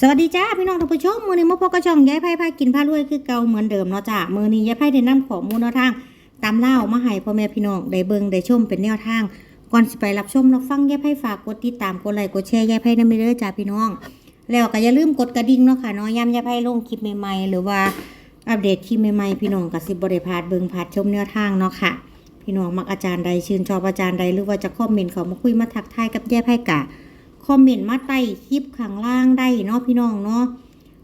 สวัสดีจ้าพี่น้องท่านผู้ชมมือนี้มาพบกับช่องยายไพ่พากินพารวยคือเก่าเหมือนเดิมเนาะจ้ามือนี้ยายไพ่ได้นำข้อมูลแนวทางตามเล่ามาให้พ่อแม่พี่น้องได้เบิ่งได้ชมเป็นแนวทาง ก่อนสิไปรับชมรับฟังยายไพ่ฝากกดติดตามกดไลค์กดแชร์ยายไพ่นำไปเด้อจ้าพี่น้อง แล้วก็อย่าลืมกดกระดิ่งเนาะค่ะเนาะย้ำยายไพ่ลงคลิปใหม่ๆหรือว่าอัปเดตคลิปใหม่ๆพี่น้องก็สิบ่ได้พาดเบิ่งพาดชมแนวทางเนาะค่ะ พี่น้องมักอาจารย์ใดชื่นชอบอาจารย์ใดหรือว่าจะคอมเมนต์เขามาคุยมาทักทายกับยายไพ่กะ คอมเมนต์มาใต้คลิปข้างล่างได้เนาะพี่น้องเนาะ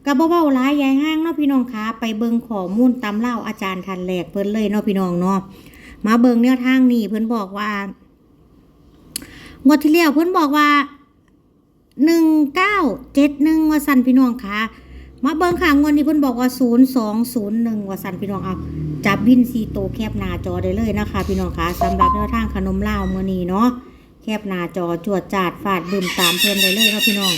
กระเบ้าๆร้ายยายห้างเนาะพี่น้องคะไปเบิงข้อมูลตำเล่าอาจารย์ทันแหลกเพิ่นเลยเนาะพี่น้องเนาะมาเบิงแนวทางนี่เพิ่นบอกว่างวดที่แล้วเพิ่นบอกว่าหนึ่งเก้าเจ็ดหนึ่งว่าสันพี่น้องคะมาเบิงค่ะงวดนี้เพิ่นบอกว่าศูนย์สองศูนย์หนึ่งว่าสันพี่น้องเอาจับบินซีโตแคบหน้าจอได้เลยนะคะ พี่น้องคะสำหรับแนวทางขนมเล่าวมื้อนี้เนาะ แคบหน้าจอจวดจาดฟาดบึมตามเพื่อนได้เลยเนาะพี่น้อง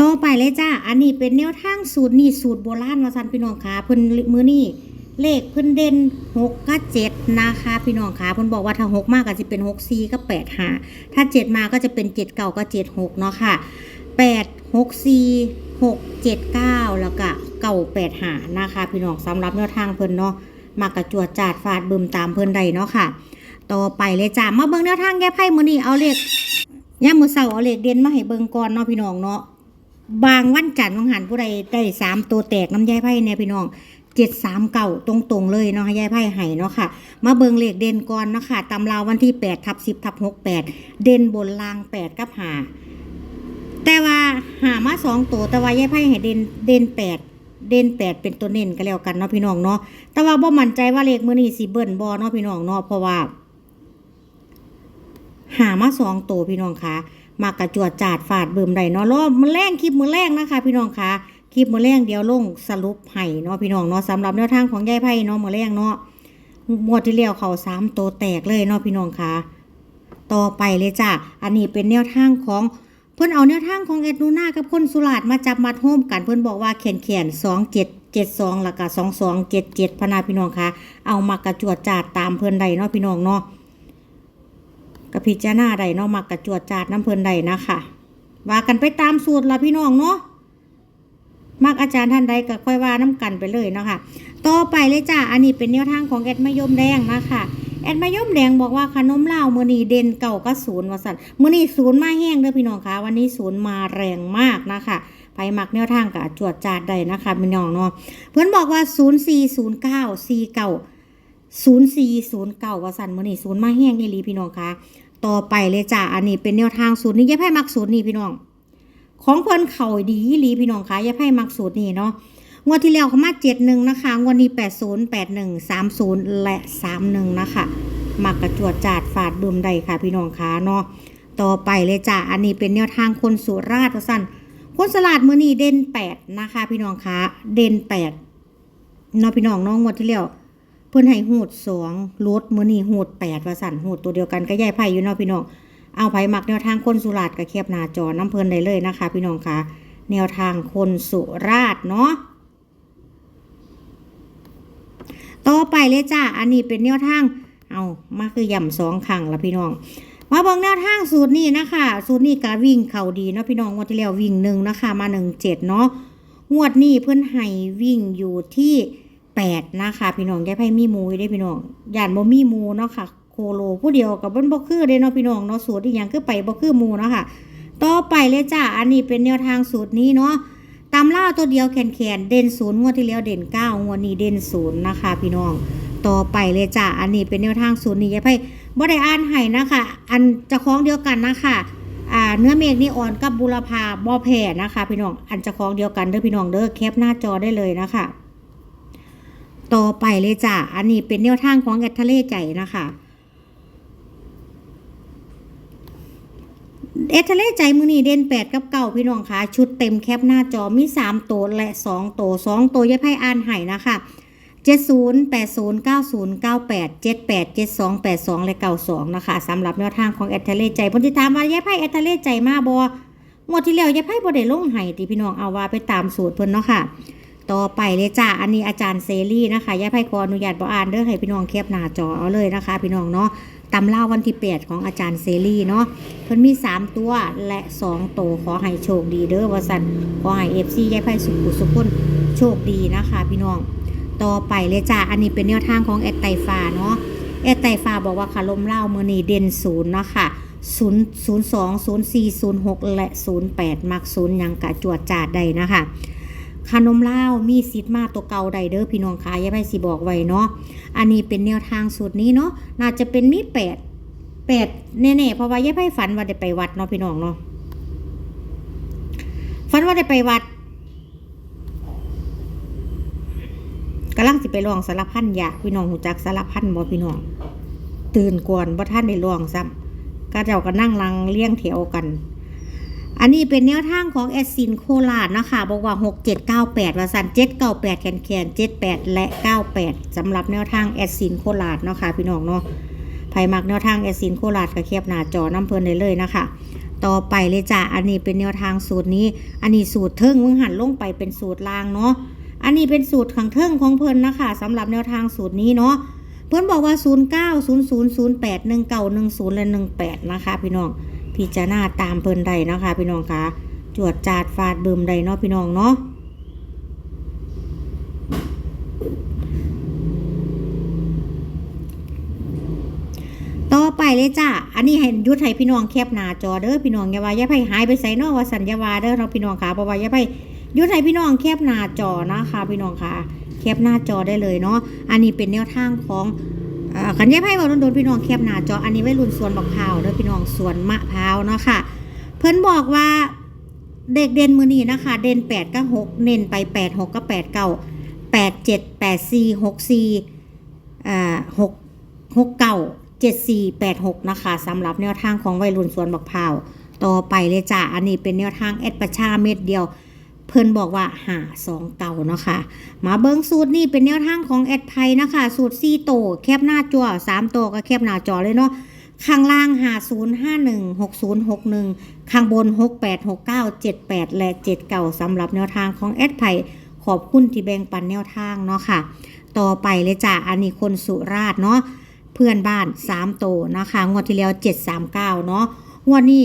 ต่อไปเลยจ้า อันนี้เป็นแนวทางสูตรนี่สูตรโบราณว่าซันพี่น้องคะเพิ่นมือนี่เลขเพิ่นเด่นหกกับเจ็ดนะคะพี่น้องคะเพิ่นบอกว่าถ้าหกมากก็จะเป็นหกสี่ก็แปดห้าถ้าเจ็ดมาก็จะเป็นเจ็ดเก้าก็เจ็ดหกเนาะค่ะแปดหกสี่หกเจ็ดเก้าแล้วก็เก้าแปดห้านะคะ พี่น้องสำหรับแนวทางเพิ่นเนาะมากระจวดจาดฟาดบึมตามเพิ่นใดเนาะค่ะ ต่อไปเลยจ้ามาเบิ่งแนวทางแก้ไพ่มื้อนี้เอาเลขย่ามมื้อเช้าเอาเลขเด่นมาให้เบิ่งก่อนเนาะพี่น้องเนาะบางวันจันทร์บางหันผู้ใดได้สามตัวแตกน้ำยายไพ่เนี่ยพี่น้องเจ็ดสามเก่าตรงๆเลยเนาะยายไพ่ให้เนาะค่ะ มาเบิงเลขเด่นก่อนเนาะค่ะตำราวันที่แปดทับสิบทับหกแปดเด่นบนล่างแปดกับหาแต่ว่าหามาสองตัวแต่ว่ายายไพ่ให้เด่นเด่นแปดเด่นแปดเป็นตัวเน้นก็แล้วกันเนาะพี่น้องเนาะแต่ว่าบ่มั่นใจว่าเลขมื้อนี้สิเบิ่นบ่เนาะพี่น้องเนาะเพราะว่า หามาสองตัวพี่น้องคะมากระจวดจาดฝาดเบิ่มใดเนาะรอบมือแรงคลิปมือแรงนะคะ พี่น้องคะคลิปมือแรงเดียวลงสรุปให้เนาะพี่น้องเนาะสำหรับแนวทางของยายไพ่เนาะมือแรงเนาะมวดที่แล้วเขาสามตัวแตกเลยเนาะพี่น้องคะต่อไปเลยจ้ะอันนี้เป็นแนวทางของเพิ่นเอาแนวทางของเอ็ดนูน่ากับคนสุราษฎร์มาจับมาโฮมกันเพิ่นบอกว่าแขนแขนสองเจ็ดเจ็ดสองแล้วก็สองสองเจ็ดเจ็ดพนาพี่น้องคะเอามากระจวดจาดตามเพิ่นใดเนาะพี่น้องเนาะ กับพิจารณาใดเนาะมักกระจวดจาดน้ำเพลินใดนะคะว่ากันไปตามสูตรละพี่น้องเนาะมักอาจารย์ท่านใดก็ค่อยว่าน้ำกันไปเลยเนาะค่ะต่อไปเลยจ้าอันนี้เป็นแนวทางของแอดมะยมแดงนะคะแอดมะยมแดงบอกว่าขนมเหล้ามือนีเด่นเก่าก็ศูนย์วสันมือนีศูนย์มาแห้งเด้อพี่น้องคะวันนี้ศูนย์มาแรงมากนะคะไปหมักแนวทางกับจวดจาดใดนะคะพี่น้องเนาะเพื่อนบอกว่าศูนย์สี่ศูนย์เก้าสี่เก้าศูนย์สี่ศูนย์เก้าวสันมือนีศูนย์มาแห้งอีหลีพี่น้องคะ ต่อไปเลยจ้ะอันนี้เป็นแนวทางสูตรนี้ยายไพ่มักสูตรนี้พี่น้อง ของเพิ่นเข่าดีลีพี่น้องคะยายไพ่มักสูตรนี้เนาะงวดที่แล้วเขามาเจ็ดหนึ่งนะคะงวดนี้แปดศูนย์แปดหนึ่งสามศูนย์และสามหนึ่งนะคะมักกระจวดจาดฝาดบึมใดค่ะพี่น้องคะเนาะต่อไปเลยจ้ะอันนี้เป็นแนวทางคนสุราษฎร์สั้นคนสลัดมือนี้เด่นแปดนะคะ พี่น้องคะเด่นแปดเนาะพี่น้องน้องงวดที่แล้ว พิ่นให้หูดสองลดมือนี่หูดแปดว่าสั่นหูดตัวเดียวกันก็ยายไผ่อยู่เนาะพี่น้องเอาไผ่มักแนวทางคนสุราษฎร์กับแคบหน้าจอน้ำเพลินได้เลยนะคะ พี่น้องคะแนวทางคนสุราษฎร์เนาะต่อไปเลยจ้าอันนี้เป็นแนวทางเอามาคือย่ำสองครั้งละพี่น้องมาเบิ่งแนวทางสูตรนี้นะคะ สูตรนี้กาวิ่งเข่าดีเนาะพี่น้องงวดที่แล้ววิ่งหนึ่งนะคะ มาหนึ่งเจ็ดเนาะงวดนี้เพื่อนให้วิ่งอยู่ที่ แปดนะคะพี่น้องยายไพ่มีมูยได้พี่น้องย่านบ่มีมูเนาะค่ะ โคโลผู้เดียวกับบ่บ่คือเด้เนาะพี่น้องเนาะสูตรอีหยังคือไปบ่คือมูเนาะค่ะ ต่อไปเลยจ้าอันนี้เป็นแนวทางสูตรนี้เนาะตำล่าตัวเดียวแขนแขนๆเด่นศูนย์งวดที่แล้วเด่นเก้างวดนี้เด่นศูนย์นะคะ พี่น้อง ต่อไปเลยจ้าอันนี้เป็นแนวทางสูตรนี้ยายไพ่บ่ได้อ่านให้นะคะ อันจะคล้องเดียวกันนะคะอ่าเนื้อเมฆนี่อ่อนกับบุรพาบ่แผ่นะคะ พี่น้องอันจะคล้องเดียวกันเด้อพี่น้องเด้อแคปหน้าจอได้เลยนะคะ ต่อไปเลยจ้ะ อันนี้เป็นแนวทางของแอดทเลใจนะคะแอดทเลใจมือนี้เด่นแปดกับเก้าพี่น้องคะชุดเต็มแคปหน้าจอมีสามตัวและสองตัวสองตัวยายไพ่อ่านไห้นะคะเจ็ดศูนย์แปดศูนย์เก้าศูนย์เก้าแปดเจ็ดแปดเจ็ดสองแปดสองและเก้าสองนะคะสำหรับแนวทางของแอดทเลใจเพนที่ถามว่ายายไพ่แอดทเลใจมาบองวดที่แล้วยายไพ่บ่ได้ลงไห้ติพี่น้องเอาว่าไปตามสูตรเพิ่นเนาะค่ะ ต่อไปเลยจ้าอันนี้อาจารย์เซรี่นะคะย่าไพ่ขออนุญาตบออ่านเด้อให้พี่น้องแคปหน้าจอเอาเลยนะคะ พี่น้องเนาะตำเล่าวันที่ 8 ของอาจารย์เซรี่เนาะเพิ่นมี 3 ตัวและ2โตขอให้โชคดีเด้อว่าสันขอให้เอฟซีย่าไพ่สุขุสุขคนโชคดีนะคะ พี่น้องต่อไปเลยจ้าอันนี้เป็นแนวทางของแอดไตฟ้าเนาะแอดไตฟ้าบอกว่าคาลมเล่ามือนีเด่นศูนย์เนาะค่ะศูนย์ศูนย์สองศูนย์สี่ศูนย์หกและศูนย์แปดมักศูนย์ยังกะจวดจาดใดนะคะ ขนมเล่าวมีซิดมาตัวเก่าใดเด้อพี่น้องคะอย่าไปสิบอกไว้เนาะอันนี้เป็นแนวทางสูตรนี้เนาะน่าจะเป็นมีแปดแปดแน่ๆเพราะว่ายาไพ่ฝันว่าได้ไปวัดเนาะพี่น้องเนาะฝันว่าได้ไปวัดกำลังสิไปลองสารพันอยากพี่น้องหูจักสารพันบ่พี่น้อง ตื่นก่อนบ่ท่านได้ลองซ้ำก็เจ้าก็นั่งลังเลี้ยงแถวกัน อันนี้เป็นแนวทางของแอดซินโคราชนะคะบอกว่า 6798 ว่าสัน798แคนแคน78 และ 98สำหรับแนวทางแอดซินโคราชเนาะค่ะพี่น้องเนาะไผมักแนวทางแอดซินโคราชก็เคียบหน้าจอน้ำเพลินได้เลยนะคะต่อไปเลยจ้ะอันนี้เป็นแนวทางสูตรนี้ อันนี้สูตรเทิงมึงหันลงไปเป็นสูตรลางเนาะอันนี้เป็นสูตรขังเทิงของเพลินนะคะสำหรับแนวทางสูตรนี้เนาะเพิ่นบอกว่า 0 9 0 0 0 8 1 9 1 0 และ 18 นะคะ พี่น้อง พิจารณาตามเพิ่นใดนะคะพี่น้องคะจวดจาดฟาดเบิ่มใดเนาะพี่น้องเนาะต่อไปเลยจ้ะอันนี้ให้ยุทธให้พี่น้องแคบหน้าจอเด้อพี่น้องอย่าว่าอย่าไปหายไปใส่นอกว่าสัญญาวาเด้อเราะพี่น้องค่ะเพราะว่าอย่าไปยุทธให้พี่น้องแคบหน้าจอนะคะพี่น้องค่ะแคบหน้าจอได้เลยเนาะอันนี้เป็นแนวทางของ ขันแย่ไพ่บอกโดนๆพี่น้องแคบหน้าจออันนี้ไว้รุ่นสวนบักพร้าวเด้อพี่น้องสวนมะพร้าวเนาะค่ะ เพิ่นบอกว่าเด็กเด่นมือนี้นะคะ เด่น8กับ6เน้นไป8 6กับ8 9 8 7 8 4 6 4อ่า6 6 9 7 4 8 6นะคะสำหรับแนวทางของวัยรุ่นสวนบักพร้าวต่อไปเลยจ้ะอันนี้เป็นแนวทางแอดประชาเม็ดเดียว เพิ่นบอกว่าหาสองเก่าเนาะค่ะ มาเบิ้งสูตรนี่เป็นแนวทางของแอดไพนะคะ สูตร4โตแคบหน้าจอ3โตก็แคบหน้าจอเลยเนาะข้างล่าง 5051 6061 ข้างบน 68 69 78 และ79สำหรับแนวทางของแอดไพขอบคุณที่แบ่งปันแนวทางเนาะค่ะ ต่อไปเลยจ้ะอันนี้คนสุราษฎร์เนาะเพื่อนบ้าน 3 โตนะคะ งวดที่แล้ว 739 เนาะ งวดนี้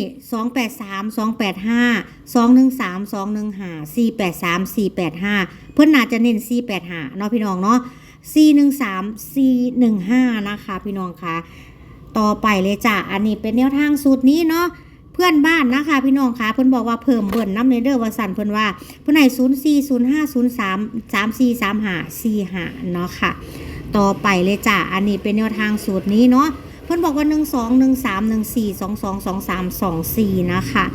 283 285 213 215 483 485เพื่อนน่าจะเน้น485เนาะพี่น้องเนาะ413 415นะคะพี่น้องคะต่อไปเลยจ้ะอันนี้เป็นแนวทางสูตรนี้เนาะเพื่อนบ้านนะคะ พี่น้องคะเพิ่อนบอกว่าเพิ่มเบิ่นน้ำเนเดอร์วสันเพิ่อนว่าเพิ่อนให้0 4 0 5 0 3 3 4 3 5 4 5เนาะค่ะ ต่อไปเลยจ้ะอันนี้เป็นแนวทางสูตรนี้เนาะ พิ่นบอกว่า 1 2 1 3 1 4 2 2 2 3 2 4 นะคะ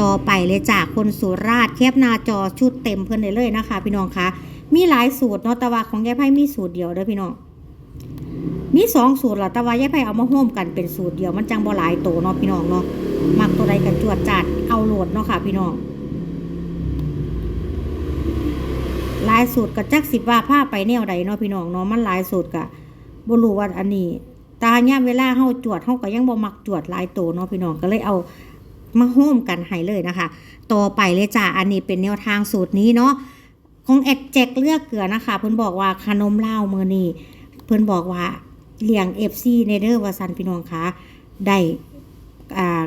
ต่อไปเลยจ้ะคนสุราษฎร์แคบหน้าจอชุดเต็มเพิ่นได้เลยนะคะ พี่น้องคะมีหลายสูตรเนาะแต่ว่าของยายไพ่มีสูตรเดียวเด้อพี่น้องมีสองสูตรละแต่ว่ายายไพ่เอามาโฮมกันเป็นสูตรเดียวมันจังบ่หลายโตเนาะพี่น้องเนาะมักตัวใดกันจวดจัดเอาโหลดเนาะค่ะ พี่น้องหลายสูตรกับจักสิบว่าผ้าไปแนวใดเนาะพี่น้องเนาะมันหลายสูตรกะบ่รู้ว่าอันนี้ ตาย่ามเวลาเฮาจวดเฮาก็ยังบ่มักจวดหลายโตเนาะพี่น้องก็เลยเอามาโฮมกันให้เลยนะคะต่อไปเลยจ้าอันนี้เป็นแนวทางสูตรนี้เนาะของแอดแจกเลือกเกลือนะคะ เพิ่นบอกว่าขนมเหล้ามือนี่เพิ่นบอกว่าเลี้ยง FC ในเด้อว่าซันพี่น้องคะได้อ่า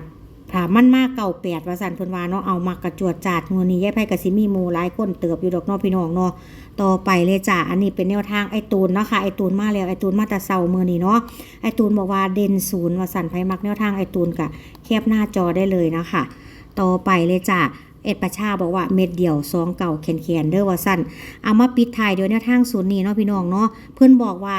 ถ้ามันมากเก่าแปดว่าซั่นเพิ่นว่าเนาะเอามากระจวดจาดมือนี้ยายไผก็สิมีหมู่หลายคนเติบอยู่ดอกเนาะพี่น้องเนาะต่อไปเลยจ้าอันนี้เป็นแนวทางไอตูนเนาะค่ะไอตูนมาแล้วไอตูนมาแต่เช้ามือนี้เนาะไอตูนบอกว่าเด่นศูนย์ว่าสันไพมักแนวทางไอตูนกะแคบหน้าจอได้เลยนะคะต่อไปเลยจ้ะเอ็ดประชาบอกว่าเม็ดเดียวซองเก่าแขนแขนๆเด้อว่าสั้นเอามาปิดท้ายเดี๋ยวแนวทางศูนย์นี้เนาะพี่น้องเนาะเพื่อนบอกว่า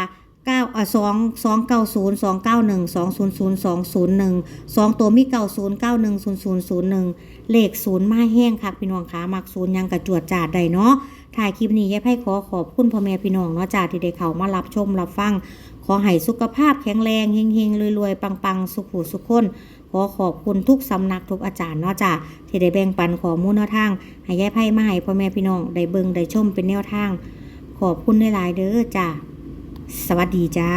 เก้าอะสองสองเก้าศูนย์สองเก้าหนึ่งสองศูนย์ศูนย์สองศูนย์หนึ่งสองตัวมีเก้าศูนย์เก้าหนึ่งศูนย์ศูนย์ศูนย์หนึ่งเลขศูนย์มาแห้งค่ะพี่น้องคะมักศูนย์ยังกระจวดจาดได้เนาะถ่ายคลิปนี้ยายไพ่ขอขอบคุณพ่อแม่พี่น้องเนาะจ้าที่ได้เข้ามารับชมรับฟัง ขอให้สุขภาพแข็งแรงเฮงๆรวยๆปังๆ สุขหูสุขคนขอขอบคุณทุกสำนักทุกอาจารย์เนาะจ้ะที่ได้แบ่งปันข้อมูลแนวทางให้ยายไพ่มาให้พ่อแม่พี่น้องได้เบิ่งได้ชมเป็นแนวทาง ขอบคุณหลายๆเด้อจ้ะ สวัสดีจ้า